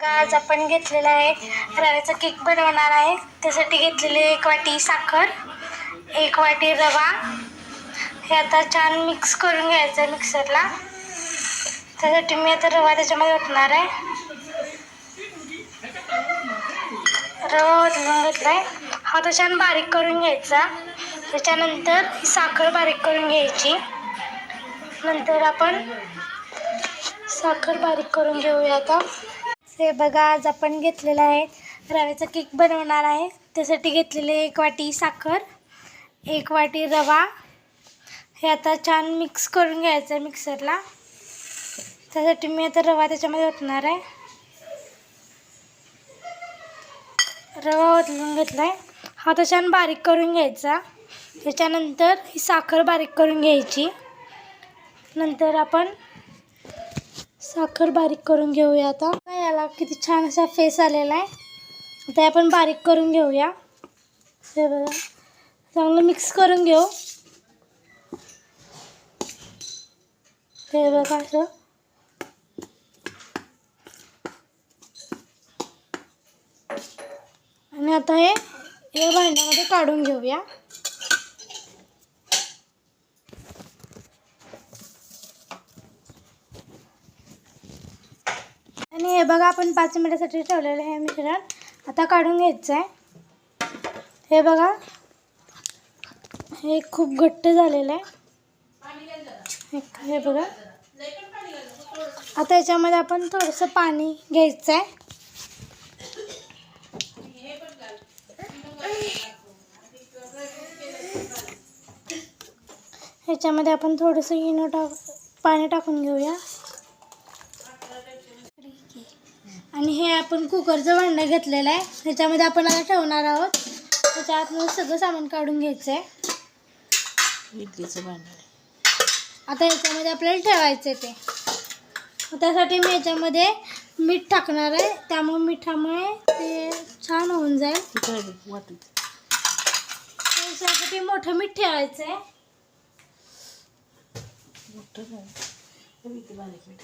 आज आपण घेतलेला आहे? रव्याचा केक बनवणार आहे. त्यासाठी घेतलेली एक वाटी साखर एक वाटी रवा. हे आता छान मिक्स करून घ्यायचं आहे मिक्सरला त्यासाठी मी आता रवा त्याच्यामध्ये ओतणार आहे. रवा ओतून घेतला आहे हा तो छान बारीक करून घ्यायचा. त्याच्यानंतर साखर बारीक करून घ्यायची. नंतर आपण साखर बारीक करून घेऊया आता. हे बघा आज आपण घेतलेलं आहे. रव्याचा केक बनवणार आहे. त्यासाठी घेतलेले एक वाटी साखर एक वाटी रवा. हे आता छान मिक्स करून घ्यायचं आहे मिक्सरला त्यासाठी मी आता रवा त्याच्यामध्ये ओतणार आहे. रवा ओतलून घेतला आहे हा तर छान बारीक करून घ्यायचा. त्याच्यानंतर ही साखर बारीक करून घ्यायची. नंतर आपण साखर बारीक करून घेऊया आता. याला किती छान असा फेस आलेला आहे. आता आपण बारीक करून घेऊया. हे बघा. चांगलं मिक्स करून घेऊ. हे बघा असं. आणि आता हे या भांड्यामध्ये काढून घेऊया. हे बघा आपण पाच मिनिटासाठी ठेवलेलं आहे मिश्रण. आता काढून घ्यायचं आहे हे बघा हे खूप घट्ट झालेलं आहे. हे- हे बघा. आता याच्यामध्ये आपण थोडंसं पाणी घ्यायचं आहे ह्याच्यामध्ये आपण थोडंसं इनो टाक पाणी टाकून घेऊया आणि हे आपण कुकरचं भांडं घेतलेलं आहे. ह्याच्यामध्ये आपण आता ठेवणार आहोत. त्याच्या आतमध्ये सगळं सामान काढून घ्यायचं आहे इडलीचं भांडण आता ह्याच्यामध्ये आपल्याला ठेवायचं ते. त्यासाठी मी याच्यामध्ये मीठ टाकणार आहे. त्यामुळे मिठामुळे ते छान होऊन जाईल. त्यासाठी मोठं मीठ ठेवायचं आहे मोठं बारीक मीठ.